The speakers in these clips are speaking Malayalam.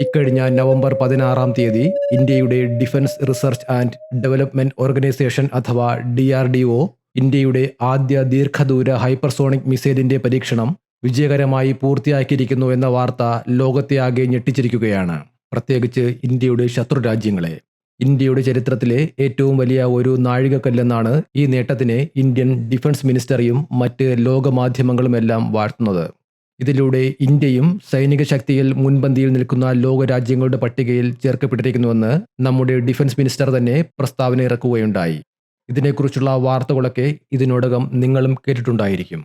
ഇക്കഴിഞ്ഞ നവംബർ പതിനാറാം തീയതി ഇന്ത്യയുടെ defence research and development organisation അഥവാ ഡി ആർ ഡി ഒ ഇന്ത്യയുടെ ആദ്യ ദീർഘദൂര ഹൈപ്പർസോണിക് മിസൈലിന്റെ പരീക്ഷണം വിജയകരമായി പൂർത്തിയാക്കിയിരിക്കുന്നു എന്ന വാർത്ത ലോകത്തെ ആകെ ഞെട്ടിച്ചിരിക്കുകയാണ്. പ്രത്യേകിച്ച് ഇന്ത്യയുടെ ശത്രു രാജ്യങ്ങളെ. ഇന്ത്യയുടെ ചരിത്രത്തിലെ ഏറ്റവും വലിയ ഒരു നാഴികക്കല്ലെന്നാണ് ഈ നേട്ടത്തിനെ ഇന്ത്യൻ ഡിഫൻസ് മിനിസ്റ്ററിയും മറ്റ് ലോകമാധ്യമങ്ങളുമെല്ലാം വാഴ്ത്തുന്നത്. ഇതിലൂടെ ഇന്ത്യയും സൈനിക ശക്തിയിൽ മുൻപന്തിയിൽ നിൽക്കുന്ന ലോകരാജ്യങ്ങളുടെ പട്ടികയിൽ ചേർക്കപ്പെട്ടിരിക്കുന്നുവെന്ന് നമ്മുടെ ഡിഫൻസ് മിനിസ്റ്റർ തന്നെ പ്രസ്താവന ഇറക്കുകയുണ്ടായി. ഇതിനെക്കുറിച്ചുള്ള വാർത്തകളൊക്കെ ഇതിനോടകം നിങ്ങളും കേട്ടിട്ടുണ്ടായിരിക്കും.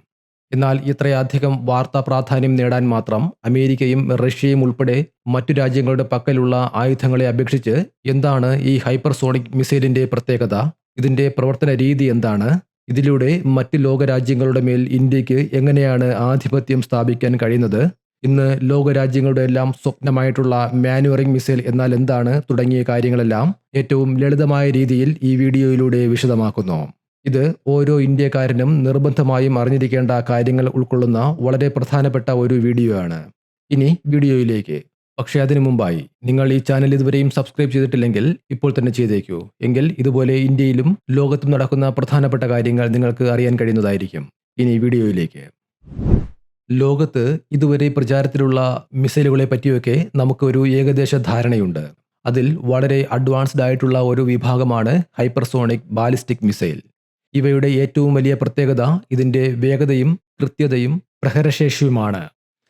എന്നാൽ ഇത്രയധികം വാർത്താ പ്രാധാന്യം നേടാൻ മാത്രം അമേരിക്കയും റഷ്യയും ഉൾപ്പെടെ മറ്റു രാജ്യങ്ങളുടെ പക്കലുള്ള ആയുധങ്ങളെ അപേക്ഷിച്ച് എന്താണ് ഈ ഹൈപ്പർസോണിക് മിസൈലിന്റെ പ്രത്യേകത? ഇതിന്റെ പ്രവർത്തന രീതി എന്താണ്? ഇതിലൂടെ മറ്റ് ലോകരാജ്യങ്ങളുടെ മേൽ ഇന്ത്യയ്ക്ക് എങ്ങനെയാണ് ആധിപത്യം സ്ഥാപിക്കാൻ കഴിയുന്നത്? ഇന്ന് ലോകരാജ്യങ്ങളുടെ എല്ലാം സ്വപ്നമായിട്ടുള്ള മാനുവറിംഗ് മിസൈൽ എന്നാൽ എന്താണ്? തുടങ്ങിയ കാര്യങ്ങളെല്ലാം ഏറ്റവും ലളിതമായ രീതിയിൽ ഈ വീഡിയോയിലൂടെ വിശദമാക്കുന്നു. ഇത് ഓരോ ഇന്ത്യക്കാരനും നിർബന്ധമായും അറിഞ്ഞിരിക്കേണ്ട കാര്യങ്ങൾ ഉൾക്കൊള്ളുന്ന വളരെ പ്രധാനപ്പെട്ട ഒരു വീഡിയോ ആണ് ഇനി വീഡിയോയിലേക്ക്. പക്ഷേ അതിനു മുമ്പായി നിങ്ങൾ ഈ ചാനൽ ഇതുവരെയും സബ്സ്ക്രൈബ് ചെയ്തിട്ടില്ലെങ്കിൽ ഇപ്പോൾ തന്നെ ചെയ്തേക്കൂ. എങ്കിൽ ഇതുപോലെ ഇന്ത്യയിലും ലോകത്തും നടക്കുന്ന പ്രധാനപ്പെട്ട കാര്യങ്ങൾ നിങ്ങൾക്ക് അറിയാൻ കഴിയുന്നതായിരിക്കും. ഇനി വീഡിയോയിലേക്ക്. ലോകത്ത് ഇതുവരെ പ്രചാരത്തിലുള്ള മിസൈലുകളെ പറ്റിയൊക്കെ നമുക്കൊരു ഏകദേശ ധാരണയുണ്ട്. അതിൽ വളരെ അഡ്വാൻസ്ഡ് ആയിട്ടുള്ള ഒരു വിഭാഗമാണ് ഹൈപ്പർസോണിക് ബാലിസ്റ്റിക് മിസൈൽ ഇവയുടെ ഏറ്റവും വലിയ പ്രത്യേകത ഇതിന്റെ വേഗതയും കൃത്യതയും പ്രഹരശേഷിയുമാണ്.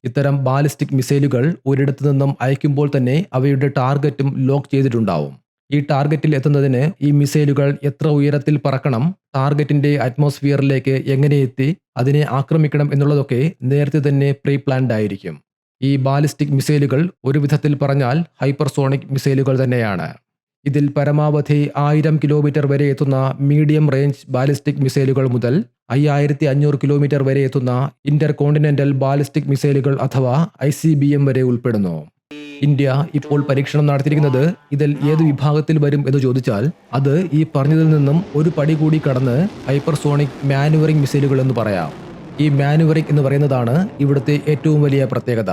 ഇത്തരം ബാലിസ്റ്റിക് മിസൈലുകൾ ഒരിടത്തു നിന്നും അയക്കുമ്പോൾ തന്നെ അവയുടെ ടാർഗറ്റും ലോക്ക് ചെയ്തിട്ടുണ്ടാവും. ഈ ടാർഗറ്റിൽ എത്തുന്നതിന് ഈ മിസൈലുകൾ എത്ര ഉയരത്തിൽ പറക്കണം ടാർഗറ്റിന്റെ അറ്റ്മോസ്ഫിയറിലേക്ക് എങ്ങനെ എത്തി അതിനെ ആക്രമിക്കണം എന്നുള്ളതൊക്കെ നേരത്തെ തന്നെ പ്രീ പ്ലാൻഡ് ആയിരിക്കും. ഈ ബാലിസ്റ്റിക് മിസൈലുകൾ ഒരു വിധത്തിൽ പറഞ്ഞാൽ ഹൈപ്പർസോണിക് മിസൈലുകൾ തന്നെയാണ്. ഇതിൽ പരമാവധി ആയിരം കിലോമീറ്റർ വരെ എത്തുന്ന മീഡിയം റേഞ്ച് ബാലിസ്റ്റിക് മിസൈലുകൾ മുതൽ അയ്യായിരത്തി അഞ്ഞൂറ് കിലോമീറ്റർ വരെ എത്തുന്ന ഇന്റർ കോണ്ടിനെന്റൽ ബാലിസ്റ്റിക് മിസൈലുകൾ അഥവാ ഐ വരെ ഉൾപ്പെടുന്നു. ഇന്ത്യ ഇപ്പോൾ പരീക്ഷണം നടത്തിയിരിക്കുന്നത് ഇതിൽ ഏത് വിഭാഗത്തിൽ വരും എന്ന് ചോദിച്ചാൽ അത് ഈ പറഞ്ഞതിൽ നിന്നും ഒരു പടി കൂടി കടന്ന് ഹൈപ്പർസോണിക് മാനുവറിംഗ് മിസൈലുകൾ എന്ന് പറയാം. ഈ മാനുവറിംഗ് എന്ന് പറയുന്നതാണ് ഇവിടുത്തെ ഏറ്റവും വലിയ പ്രത്യേകത.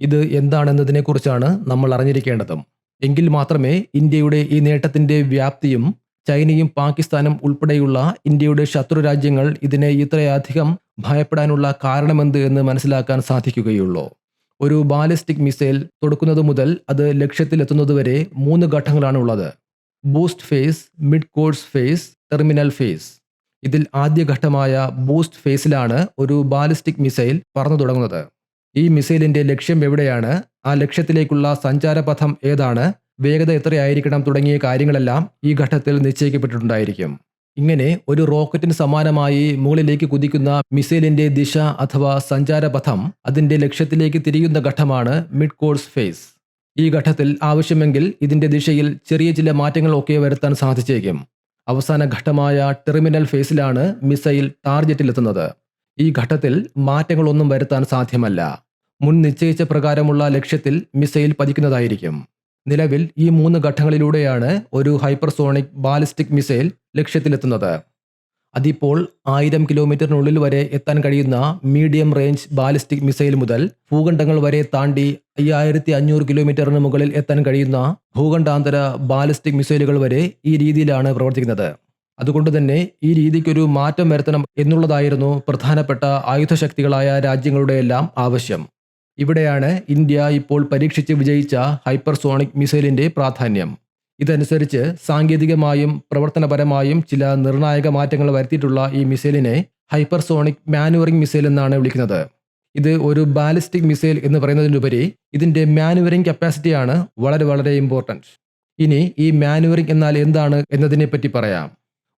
ഇത് എന്താണെന്നതിനെക്കുറിച്ചാണ് നമ്മൾ അറിഞ്ഞിരിക്കേണ്ടതും. എങ്കിൽ മാത്രമേ ഇന്ത്യയുടെ ഈ നേട്ടത്തിന്റെ വ്യാപ്തിയും ചൈനയും പാകിസ്ഥാനും ഉൾപ്പെടെയുള്ള ഇന്ത്യയുടെ ശത്രു രാജ്യങ്ങൾ ഇതിനെ ഇത്രയധികം ഭയപ്പെടാനുള്ള കാരണമെന്ത് എന്ന് മനസ്സിലാക്കാൻ സാധിക്കുകയുള്ളൂ. ഒരു ബാലിസ്റ്റിക് മിസൈൽ തൊടുക്കുന്നത് മുതൽ അത് ലക്ഷ്യത്തിലെത്തുന്നതുവരെ മൂന്ന് ഘട്ടങ്ങളാണ് ഉള്ളത് boost phase mid course phase terminal phase. ഇതിൽ ആദ്യ ഘട്ടമായ ബൂസ്റ്റ് ഫേസിലാണ് ഒരു ബാലിസ്റ്റിക് മിസൈൽ പറന്നു തുടങ്ങുന്നത്. ഈ മിസൈലിന്റെ ലക്ഷ്യം എവിടെയാണ്? ആ ലക്ഷ്യത്തിലേക്കുള്ള സഞ്ചാരപഥം ഏതാണ്? വേഗത എത്രയായിരിക്കണം തുടങ്ങിയ കാര്യങ്ങളെല്ലാം ഈ ഘട്ടത്തിൽ നിശ്ചയിക്കപ്പെട്ടിട്ടുണ്ടായിരിക്കും. ഇങ്ങനെ ഒരു റോക്കറ്റിന് സമാനമായി മുകളിലേക്ക് കുതിക്കുന്ന മിസൈലിന്റെ ദിശ അഥവാ സഞ്ചാരപഥം അതിന്റെ ലക്ഷ്യത്തിലേക്ക് തിരിയുന്ന ഘട്ടമാണ് മിഡ് കോഴ്സ് ഫേസ്. ഈ ഘട്ടത്തിൽ ആവശ്യമെങ്കിൽ ഇതിന്റെ ദിശയിൽ ചെറിയ ചില മാറ്റങ്ങളൊക്കെ വരുത്താൻ സാധിച്ചേക്കും. അവസാന ഘട്ടമായ ടെർമിനൽ ഫേസിലാണ് മിസൈൽ ടാർഗറ്റിലെത്തുന്നത് ഈ ഘട്ടത്തിൽ മാറ്റങ്ങളൊന്നും വരുത്താൻ സാധ്യമല്ല. മുൻ നിശ്ചയിച്ച പ്രകാരമുള്ള ലക്ഷ്യത്തിൽ മിസൈൽ പതിക്കുന്നതായിരിക്കും. നിലവിൽ ഈ മൂന്ന് ഘട്ടങ്ങളിലൂടെയാണ് ഒരു ഹൈപ്പർസോണിക് ബാലിസ്റ്റിക് മിസൈൽ ലക്ഷ്യത്തിലെത്തുന്നത്. അതിപ്പോൾ ആയിരം കിലോമീറ്ററിനുള്ളിൽ വരെ എത്താൻ കഴിയുന്ന മീഡിയം റേഞ്ച് ബാലിസ്റ്റിക് മിസൈൽ മുതൽ ഭൂഖണ്ഡങ്ങൾ വരെ താണ്ടി അയ്യായിരത്തി അഞ്ഞൂറ് കിലോമീറ്ററിന് മുകളിൽ എത്താൻ കഴിയുന്ന ഭൂഖണ്ഡാന്തര ബാലിസ്റ്റിക് മിസൈലുകൾ വരെ ഈ രീതിയിലാണ് പ്രവർത്തിക്കുന്നത്. അതുകൊണ്ട് തന്നെ ഈ രീതിക്കൊരു മാറ്റം വരുത്തണം എന്നുള്ളതായിരുന്നു പ്രധാനപ്പെട്ട ആയുധശക്തികളായ രാജ്യങ്ങളുടെയെല്ലാം ആവശ്യം. ഇവിടെയാണ് ഇന്ത്യ ഇപ്പോൾ പരീക്ഷിച്ച് വിജയിച്ച ഹൈപ്പർസോണിക് മിസൈലിന്റെ പ്രാധാന്യം. ഇതനുസരിച്ച് സാങ്കേതികമായും പ്രവർത്തനപരമായും ചില നിർണായക മാറ്റങ്ങൾ വരുത്തിയിട്ടുള്ള ഈ മിസൈലിനെ ഹൈപ്പർസോണിക് മാനുവറിംഗ് മിസൈൽ എന്നാണ് വിളിക്കുന്നത്. ഇത് ഒരു ബാലിസ്റ്റിക് മിസൈൽ എന്ന് പറയുന്നതിനുപരി ഇതിന്റെ മാനുവറിംഗ് കപ്പാസിറ്റിയാണ് വളരെ വളരെ ഇമ്പോർട്ടന്റ് ഇനി ഈ മാനുവറിംഗ് എന്നാൽ എന്താണ് എന്നതിനെ പറ്റി പറയാം.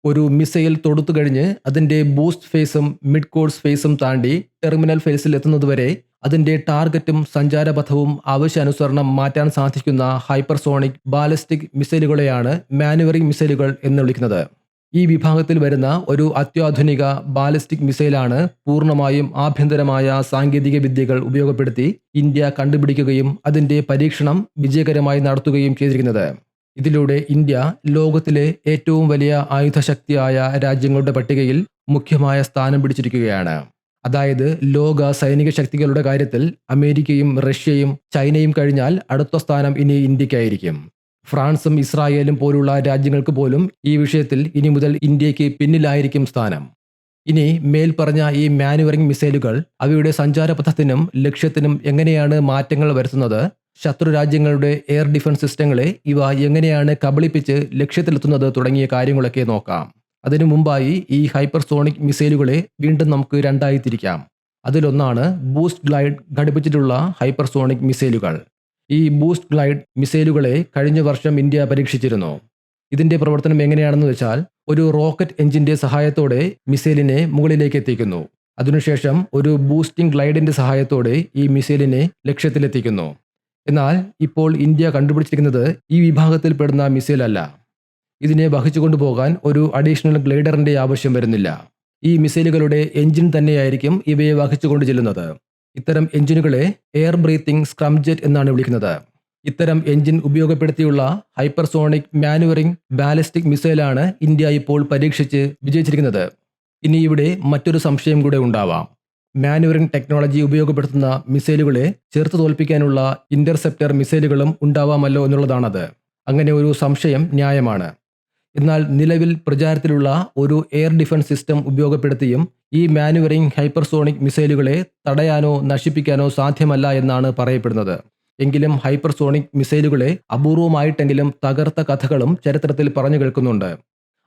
ഒരു മിസൈൽ തൊടുത്തു കഴിഞ്ഞ് അതിന്റെ ബൂസ്റ്റ് ഫേസും മിഡ് കോഴ്സ് ഫേസും താണ്ടി ടെർമിനൽ ഫേസിൽ എത്തുന്നതുവരെ അതിന്റെ ടാർഗറ്റും സഞ്ചാരപഥവും ആവശ്യാനുസരണം മാറ്റാൻ സാധിക്കുന്ന ഹൈപ്പർസോണിക് ബാലിസ്റ്റിക് മിസൈലുകളെയാണ് മാനുവറിംഗ് മിസൈലുകൾ എന്ന് വിളിക്കുന്നത്. ഈ വിഭാഗത്തിൽ വരുന്ന ഒരു അത്യാധുനിക ബാലിസ്റ്റിക് മിസൈലാണ് പൂർണമായും ആഭ്യന്തരമായ സാങ്കേതിക വിദ്യകൾ ഉപയോഗപ്പെടുത്തി ഇന്ത്യ കണ്ടുപിടിക്കുകയും അതിന്റെ പരീക്ഷണം വിജയകരമായി നടത്തുകയും ചെയ്തിരിക്കുന്നത്. ഇതിലൂടെ ഇന്ത്യ ലോകത്തിലെ ഏറ്റവും വലിയ ആയുധശക്തിയായ രാജ്യങ്ങളുടെ പട്ടികയിൽ മുഖ്യമായ സ്ഥാനം പിടിച്ചിരിക്കുകയാണ്. അതായത് ലോക സൈനിക ശക്തികളുടെ കാര്യത്തിൽ അമേരിക്കയും റഷ്യയും ചൈനയും കഴിഞ്ഞാൽ അടുത്ത സ്ഥാനം ഇനി ഇന്ത്യക്കായിരിക്കും. ഫ്രാൻസും ഇസ്രായേലും പോലുള്ള രാജ്യങ്ങൾക്ക് പോലും ഈ വിഷയത്തിൽ ഇനി മുതൽ ഇന്ത്യയ്ക്ക് പിന്നിലായിരിക്കും സ്ഥാനം. ഇനി മേൽ പറഞ്ഞ ഈ മാനുവറിംഗ് മിസൈലുകൾ അവയുടെ സഞ്ചാരപഥത്തിനും ലക്ഷ്യത്തിനും എങ്ങനെയാണ് മാറ്റങ്ങൾ വരുത്തുന്നത് ശത്രു രാജ്യങ്ങളുടെ എയർ ഡിഫൻസ് സിസ്റ്റങ്ങളെ ഇവ എങ്ങനെയാണ് കബളിപ്പിച്ച് ലക്ഷ്യത്തിലെത്തുന്നത് തുടങ്ങിയ കാര്യങ്ങളൊക്കെ നോക്കാം. അതിനു മുമ്പായി ഈ ഹൈപ്പർസോണിക് മിസൈലുകളെ വീണ്ടും നമുക്ക് രണ്ടായി തിരിക്കാം. അതിലൊന്നാണ് ബൂസ്റ്റ് ഗ്ലൈഡ് ഘടിപ്പിച്ചിട്ടുള്ള ഹൈപ്പർസോണിക് മിസൈലുകൾ. ഈ ബൂസ്റ്റ് ഗ്ലൈഡ് മിസൈലുകളെ കഴിഞ്ഞ വർഷം ഇന്ത്യ പരീക്ഷിച്ചിരുന്നു. ഇതിന്റെ പ്രവർത്തനം എങ്ങനെയാണെന്ന് വെച്ചാൽ ഒരു റോക്കറ്റ് എഞ്ചിന്റെ സഹായത്തോടെ മിസൈലിനെ മുകളിലേക്ക് എത്തിക്കുന്നു. അതിനുശേഷം ഒരു ബൂസ്റ്റിംഗ് ഗ്ലൈഡിന്റെ സഹായത്തോടെ ഈ മിസൈലിനെ ലക്ഷ്യത്തിലെത്തിക്കുന്നു. എന്നാൽ ഇപ്പോൾ ഇന്ത്യ കണ്ടുപിടിച്ചിരിക്കുന്നത് ഈ വിഭാഗത്തിൽപ്പെടുന്ന മിസൈൽ അല്ല. ഇതിനെ വഹിച്ചു കൊണ്ടുപോകാൻ ഒരു അഡീഷണൽ ഗ്ലൈഡറിന്റെ ആവശ്യം വരുന്നില്ല. ഈ മിസൈലുകളുടെ എഞ്ചിൻ തന്നെയായിരിക്കും ഇവയെ വഹിച്ചുകൊണ്ട് ചെല്ലുന്നത്. ഇത്തരം എഞ്ചിനുകളെ എയർ ബ്രീത്തിങ് സ്ക്രംജെറ്റ് എന്നാണ് വിളിക്കുന്നത്. ഇത്തരം എഞ്ചിൻ ഉപയോഗപ്പെടുത്തിയുള്ള ഹൈപ്പർസോണിക് മാനുവറിംഗ് ബാലിസ്റ്റിക് മിസൈലാണ് ഇന്ത്യ ഇപ്പോൾ പരീക്ഷിച്ച് വിജയിച്ചിരിക്കുന്നത്. ഇനി ഇവിടെ മറ്റൊരു സംശയം കൂടെ ഉണ്ടാവാം. മാനുവറിംഗ് ടെക്നോളജി ഉപയോഗപ്പെടുത്തുന്ന മിസൈലുകളെ ചെറുത്തു തോൽപ്പിക്കാനുള്ള ഇന്റർസെപ്റ്റർ മിസൈലുകളും ഉണ്ടാവാമല്ലോ എന്നുള്ളതാണത്. അങ്ങനെ ഒരു സംശയം ന്യായമാണ്. എന്നാൽ നിലവിൽ പ്രചാരത്തിലുള്ള ഒരു എയർ ഡിഫൻസ് സിസ്റ്റം ഉപയോഗപ്പെടുത്തിയും ഈ മാനുവറിംഗ് ഹൈപ്പർസോണിക് മിസൈലുകളെ തടയാനോ നശിപ്പിക്കാനോ സാധ്യമല്ല എന്നാണ് പറയപ്പെടുന്നത്. എങ്കിലും ഹൈപ്പർസോണിക് മിസൈലുകളെ അപൂർവമായിട്ടെങ്കിലും തകർത്ത കഥകളും ചരിത്രത്തിൽ പറഞ്ഞു കേൾക്കുന്നുണ്ട്.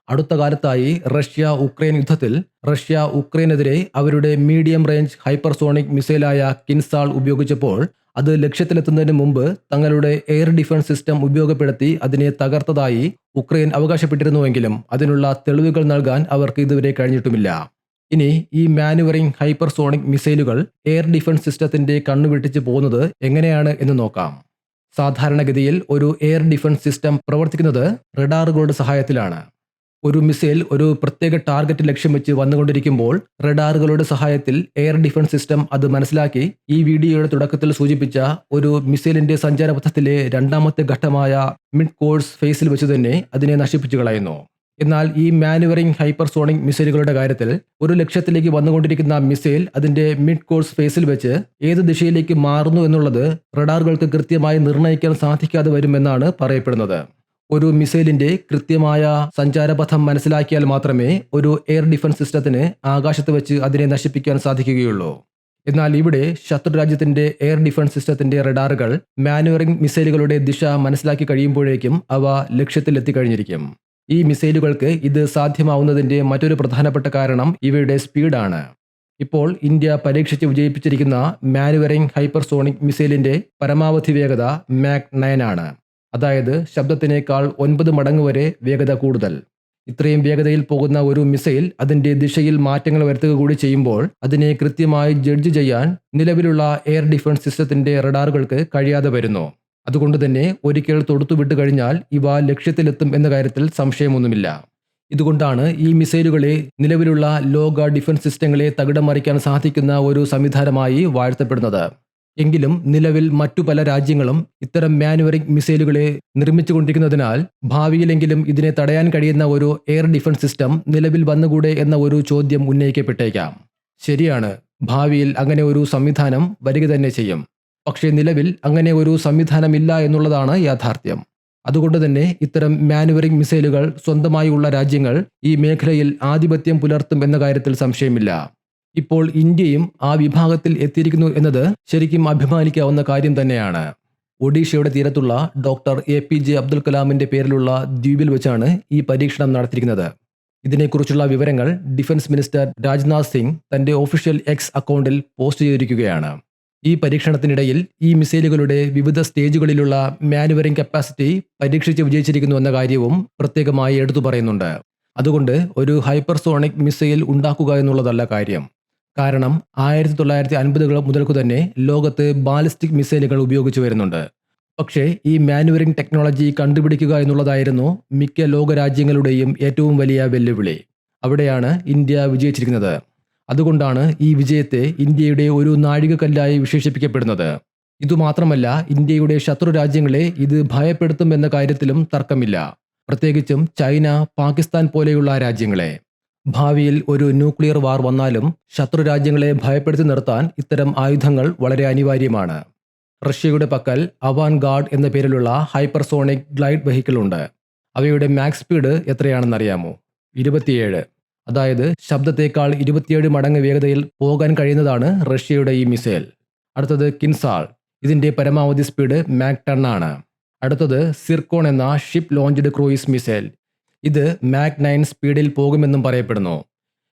അടുത്ത കാലത്തായി റഷ്യ ഉക്രൈൻ യുദ്ധത്തിൽ റഷ്യ ഉക്രൈനെതിരെ അവരുടെ മീഡിയം റേഞ്ച് ഹൈപ്പർസോണിക് മിസൈലായ കിൻസാൾ ഉപയോഗിച്ചപ്പോൾ അത് ലക്ഷ്യത്തിലെത്തുന്നതിന് മുമ്പ് തങ്ങളുടെ എയർ ഡിഫൻസ് സിസ്റ്റം ഉപയോഗപ്പെടുത്തി അതിനെ തകർത്തതായി ഉക്രൈൻ അവകാശപ്പെട്ടിരുന്നുവെങ്കിലും അതിനുള്ള തെളിവുകൾ നൽകാൻ അവർക്ക് ഇതുവരെ കഴിഞ്ഞിട്ടുമില്ല. ഇനി ഈ മാനുവറിംഗ് ഹൈപ്പർസോണിക് മിസൈലുകൾ എയർ ഡിഫൻസ് സിസ്റ്റത്തിന്റെ കണ്ണുവെട്ടിച്ച് പോകുന്നത് എങ്ങനെയാണ് എന്ന് നോക്കാം. സാധാരണഗതിയിൽ ഒരു എയർ ഡിഫൻസ് സിസ്റ്റം പ്രവർത്തിക്കുന്നത് റഡാറുകളുടെ സഹായത്തിലാണ്. ഒരു മിസൈൽ ഒരു പ്രത്യേക ടാർഗറ്റ് ലക്ഷ്യം വെച്ച് വന്നുകൊണ്ടിരിക്കുമ്പോൾ റഡാറുകളുടെ സഹായത്തിൽ എയർ ഡിഫൻസ് സിസ്റ്റം അത് മനസ്സിലാക്കി. ഈ വീഡിയോയുടെ തുടക്കത്തിൽ സൂചിപ്പിച്ച ഒരു മിസൈലിന്റെ സഞ്ചാരപഥത്തിലെ രണ്ടാമത്തെ ഘട്ടമായ മിഡ് കോഴ്സ് ഫേസിൽ വെച്ച് തന്നെ അതിനെ നശിപ്പിച്ചു കളയുന്നു. എന്നാൽ ഈ മാനുവറിംഗ് ഹൈപ്പർസോണിക് മിസൈലുകളുടെ കാര്യത്തിൽ ഒരു ലക്ഷ്യത്തിലേക്ക് വന്നുകൊണ്ടിരിക്കുന്ന മിസൈൽ അതിന്റെ മിഡ് കോഴ്സ് ഫേസിൽ വെച്ച് ഏത് ദിശയിലേക്ക് മാറുന്നു എന്നുള്ളത് റഡാറുകൾക്ക് കൃത്യമായി നിർണയിക്കാൻ സാധിക്കാതെ വരുമെന്നാണ് പറയപ്പെടുന്നത്. ഒരു മിസൈലിന്റെ കൃത്യമായ സഞ്ചാരപഥം മനസ്സിലാക്കിയാൽ മാത്രമേ ഒരു എയർ ഡിഫൻസ് സിസ്റ്റത്തിന് ആകാശത്ത് വെച്ച് അതിനെ നശിപ്പിക്കാൻ സാധിക്കുകയുള്ളൂ. എന്നാൽ ഇവിടെ ശത്രു രാജ്യത്തിന്റെ എയർ ഡിഫൻസ് സിസ്റ്റത്തിന്റെ റഡാറുകൾ മാനുവറിംഗ് മിസൈലുകളുടെ ദിശ മനസ്സിലാക്കി കഴിയുമ്പോഴേക്കും അവ ലക്ഷ്യത്തിലെത്തിക്കഴിഞ്ഞിരിക്കും ഈ മിസൈലുകൾക്ക് ഇത് സാധ്യമാവുന്നതിന്റെ മറ്റൊരു പ്രധാനപ്പെട്ട കാരണം ഇവയുടെ സ്പീഡാണ്. ഇപ്പോൾ ഇന്ത്യ പരീക്ഷിച്ച് വിജയിപ്പിച്ചിരിക്കുന്ന മാനുവറിംഗ് ഹൈപ്പർസോണിക് മിസൈലിന്റെ പരമാവധി വേഗത മാക് നയൻ ആണ്. അതായത് ശബ്ദത്തിനേക്കാൾ ഒൻപത് മടങ്ങ് വരെ വേഗത കൂടുതൽ. ഇത്രയും വേഗതയിൽ പോകുന്ന ഒരു മിസൈൽ അതിന്റെ ദിശയിൽ മാറ്റങ്ങൾ വരുത്തുക കൂടി ചെയ്യുമ്പോൾ അതിനെ കൃത്യമായി ജഡ്ജ് ചെയ്യാൻ നിലവിലുള്ള എയർ ഡിഫൻസ് സിസ്റ്റത്തിന്റെ റഡാറുകൾക്ക് കഴിയാതെ വരുന്നു. അതുകൊണ്ട് തന്നെ ഒരിക്കൽ തൊടുത്തുവിട്ട് കഴിഞ്ഞാൽ ഇവ ലക്ഷ്യത്തിലെത്തും എന്ന കാര്യത്തിൽ സംശയമൊന്നുമില്ല. ഇതുകൊണ്ടാണ് ഈ മിസൈലുകളെ നിലവിലുള്ള ലോക ഡിഫൻസ് സിസ്റ്റങ്ങളെ തകിടം മറിക്കാൻ സാധിക്കുന്ന ഒരു സംവിധാനമായി വാഴ്ത്തപ്പെടുന്നത്. എങ്കിലും നിലവിൽ മറ്റു പല രാജ്യങ്ങളും ഇത്തരം മാനുവറിംഗ് മിസൈലുകളെ നിർമ്മിച്ചുകൊണ്ടിരിക്കുന്നതിനാൽ ഭാവിയിലെങ്കിലും ഇതിനെ തടയാൻ കഴിയുന്ന ഒരു എയർ ഡിഫൻസ് സിസ്റ്റം നിലവിൽ വന്നുകൂടെ എന്ന ഒരു ചോദ്യം ഉന്നയിക്കപ്പെട്ടേക്കാം. ശരിയാണ് ഭാവിയിൽ അങ്ങനെ ഒരു സംവിധാനം വരിക തന്നെ ചെയ്യും. പക്ഷേ നിലവിൽ അങ്ങനെ ഒരു സംവിധാനമില്ല എന്നുള്ളതാണ് യാഥാർത്ഥ്യം. അതുകൊണ്ട് തന്നെ ഇത്തരം മാനുവറിംഗ് മിസൈലുകൾ സ്വന്തമായുള്ള രാജ്യങ്ങൾ ഈ മേഖലയിൽ ആധിപത്യം പുലർത്തും എന്ന കാര്യത്തിൽ സംശയമില്ല. ഇപ്പോൾ ഇന്ത്യയും ആ വിഭാഗത്തിൽ എത്തിയിരിക്കുന്നു എന്നത് ശരിക്കും അഭിമാനിക്കാവുന്ന കാര്യം തന്നെയാണ്. ഒഡീഷയുടെ തീരത്തുള്ള doctor A P J Abdul കലാമിന്റെ പേരിലുള്ള ദ്വീപിൽ വെച്ചാണ് ഈ പരീക്ഷണം നടത്തിയിരിക്കുന്നത്. ഇതിനെക്കുറിച്ചുള്ള വിവരങ്ങൾ ഡിഫൻസ് മിനിസ്റ്റർ രാജ്നാഥ് സിംഗ് തന്റെ ഒഫീഷ്യൽ എക്സ് അക്കൗണ്ടിൽ പോസ്റ്റ് ചെയ്തിരിക്കുകയാണ്. ഈ പരീക്ഷണത്തിനിടയിൽ ഈ മിസൈലുകളുടെ വിവിധ സ്റ്റേജുകളിലുള്ള മാനുവറിംഗ് കപ്പാസിറ്റി പരീക്ഷിച്ച് വിജയിച്ചിരിക്കുന്നു എന്ന കാര്യവും പ്രത്യേകമായി എടുത്തു പറയുന്നുണ്ട്. അതുകൊണ്ട് ഒരു ഹൈപ്പർസോണിക് മിസൈൽ ഉണ്ടാക്കുക എന്നുള്ളതല്ല കാര്യം. കാരണം ആയിരത്തി തൊള്ളായിരത്തി അൻപതുകൾ മുതൽക്കു തന്നെ ലോകത്ത് ബാലിസ്റ്റിക് മിസൈലുകൾ ഉപയോഗിച്ചു വരുന്നുണ്ട്. പക്ഷേ ഈ മാനുവറിംഗ് ടെക്നോളജി കണ്ടുപിടിക്കുക എന്നുള്ളതായിരുന്നു മിക്ക ലോകരാജ്യങ്ങളുടെയും ഏറ്റവും വലിയ വെല്ലുവിളി. അവിടെയാണ് ഇന്ത്യ വിജയിച്ചിരിക്കുന്നത്. അതുകൊണ്ടാണ് ഈ വിജയത്തെ ഇന്ത്യയുടെ ഒരു നാഴികക്കല്ലായി വിശേഷിപ്പിക്കപ്പെടുന്നത്. ഇതുമാത്രമല്ല ഇന്ത്യയുടെ ശത്രു രാജ്യങ്ങളെ ഇത് ഭയപ്പെടുത്തും എന്ന കാര്യത്തിലും തർക്കമില്ല. പ്രത്യേകിച്ചും ചൈന പാകിസ്ഥാൻ പോലെയുള്ള രാജ്യങ്ങളെ. ഭാവിയിൽ ഒരു ന്യൂക്ലിയർ വാർ വന്നാലും ശത്രു രാജ്യങ്ങളെ ഭയപ്പെടുത്തി നിർത്താൻ ഇത്തരം ആയുധങ്ങൾ വളരെ അനിവാര്യമാണ്. റഷ്യയുടെ പക്കൽ അവാൻ ഗാർഡ് എന്ന പേരിലുള്ള ഹൈപ്പർസോണിക് ഗ്ലൈഡ് വെഹിക്കിൾ ഉണ്ട്. അവയുടെ മാക്സ് സ്പീഡ് എത്രയാണെന്നറിയാമോ? ഇരുപത്തിയേഴ്. അതായത് ശബ്ദത്തേക്കാൾ ഇരുപത്തിയേഴ് മടങ്ങ് വേഗതയിൽ പോകാൻ കഴിയുന്നതാണ് റഷ്യയുടെ ഈ മിസൈൽ. അടുത്തത് കിൻസാൾ. ഇതിന്റെ പരമാവധി സ്പീഡ് മാക് ടെൻ ആണ്. അടുത്തത് സിർക്കോൺ എന്ന ഷിപ്പ് ലോഞ്ച്ഡ് ക്രൂയിസ് മിസൈൽ. ഇത് മാക് നയൻ സ്പീഡിൽ പോകുമെന്നും പറയപ്പെടുന്നു.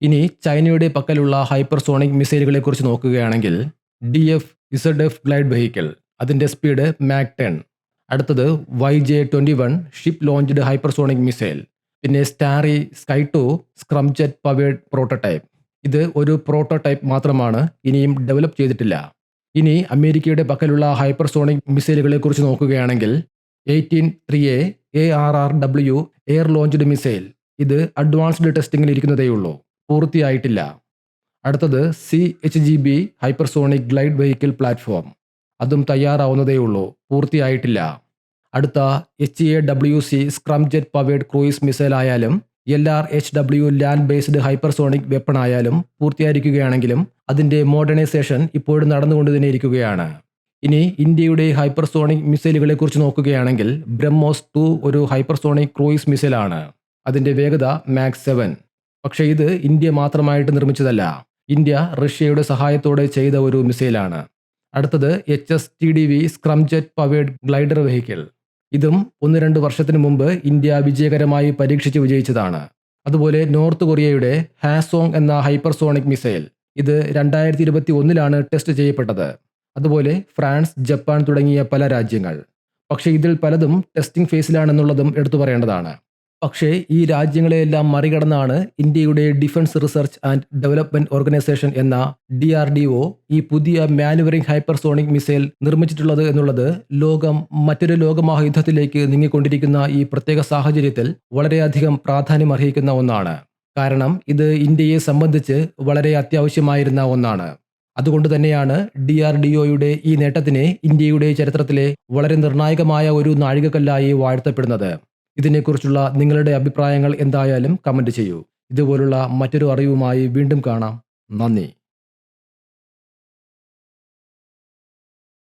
ഇനി ചൈനയുടെ പക്കലുള്ള ഹൈപ്പർസോണിക് മിസൈലുകളെ കുറിച്ച് നോക്കുകയാണെങ്കിൽ D F Z F glide vehicle അതിന്റെ സ്പീഡ് മാക് ടെൻ അടുത്തത് Y J twenty one ship launched hypersonic missile പിന്നെ starry sky two scramjet powered prototype ഇത് ഒരു പ്രോട്ടോടൈപ്പ് മാത്രമാണ് ഇനിയും ഡെവലപ്പ് ചെയ്തിട്ടില്ല. ഇനി അമേരിക്കയുടെ പക്കലുള്ള ഹൈപ്പർസോണിക് മിസൈലുകളെ കുറിച്ച് നോക്കുകയാണെങ്കിൽ eighteen three A A R R W air launched missile ഇത് അഡ്വാൻസ്ഡ് ടെസ്റ്റിംഗിൽ ഇരിക്കുന്നതേയുള്ളൂ. പൂർത്തിയായിട്ടില്ല. അടുത്തത് C H G B hypersonic glide vehicle platform അതും തയ്യാറാവുന്നതേയുള്ളൂ. പൂർത്തിയായിട്ടില്ല. അടുത്ത H A W C scramjet powered cruise missile ആയാലും L R H W land based hypersonic weapon ആയാലും പൂർത്തിയായിരിക്കുകയാണെങ്കിലും അതിന്റെ മോഡേണൈസേഷൻ ഇപ്പോഴും നടന്നുകൊണ്ട് തന്നെ ഇരിക്കുകയാണ് ഇനി ഇന്ത്യയുടെ ഹൈപ്പർസോണിക് മിസൈലുകളെ കുറിച്ച് നോക്കുകയാണെങ്കിൽ ബ്രഹ്മോസ് ടു ഒരു ഹൈപ്പർസോണിക് ക്രൂയിസ് മിസൈലാണ്. അതിന്റെ വേഗത മാക്സ് സെവൻ. പക്ഷേ ഇത് ഇന്ത്യ മാത്രമായിട്ട് നിർമ്മിച്ചതല്ല. ഇന്ത്യ റഷ്യയുടെ സഹായത്തോടെ ചെയ്ത ഒരു മിസൈലാണ്. അടുത്തത് H S T D V scramjet powered glider vehicle. ഇതും ഒന്ന് രണ്ട് വർഷത്തിന് മുമ്പ് ഇന്ത്യ വിജയകരമായി പരീക്ഷിച്ച് വിജയിച്ചതാണ്. അതുപോലെ നോർത്ത് കൊറിയയുടെ ഹാസോങ് എന്ന ഹൈപ്പർസോണിക് മിസൈൽ. ഇത് രണ്ടായിരത്തി ഇരുപത്തി ഒന്നിലാണ് ടെസ്റ്റ് ചെയ്യപ്പെട്ടത്. അതുപോലെ ഫ്രാൻസ് ജപ്പാൻ തുടങ്ങിയ പല രാജ്യങ്ങൾ. പക്ഷേ ഇതിൽ പലതും ടെസ്റ്റിംഗ് ഫേസിലാണെന്നുള്ളതും എടുത്തു പറയേണ്ടതാണ്. പക്ഷേ ഈ രാജ്യങ്ങളെയെല്ലാം മറികടന്നാണ് ഇന്ത്യയുടെ defence research and development organisation എന്ന ഡി ആർ ഡി ഒ ഈ പുതിയ മാനുവറിംഗ് ഹൈപ്പർസോണിക് മിസൈൽ നിർമ്മിച്ചിട്ടുള്ളത് എന്നുള്ളത് ലോകം മറ്റൊരു ലോകമഹായുദ്ധത്തിലേക്ക് നീങ്ങിക്കൊണ്ടിരിക്കുന്ന ഈ പ്രത്യേക സാഹചര്യത്തിൽ വളരെയധികം പ്രാധാന്യം അർഹിക്കുന്ന ഒന്നാണ്. കാരണം ഇത് ഇന്ത്യയെ സംബന്ധിച്ച് വളരെ അത്യാവശ്യമായിരുന്ന ഒന്നാണ്. അതുകൊണ്ട് തന്നെയാണ് ഡി ആർ ഡി ഒയുടെ ഈ നേട്ടത്തിനെ ഇന്ത്യയുടെ ചരിത്രത്തിലെ വളരെ നിർണായകമായ ഒരു നാഴികക്കല്ലായി വാഴ്ത്തപ്പെടുന്നത്. ഇതിനെക്കുറിച്ചുള്ള നിങ്ങളുടെ അഭിപ്രായങ്ങൾ എന്തായാലും കമന്റ് ചെയ്യൂ. ഇതുപോലുള്ള മറ്റൊരു അറിവുമായി വീണ്ടും കാണാം. നന്ദി.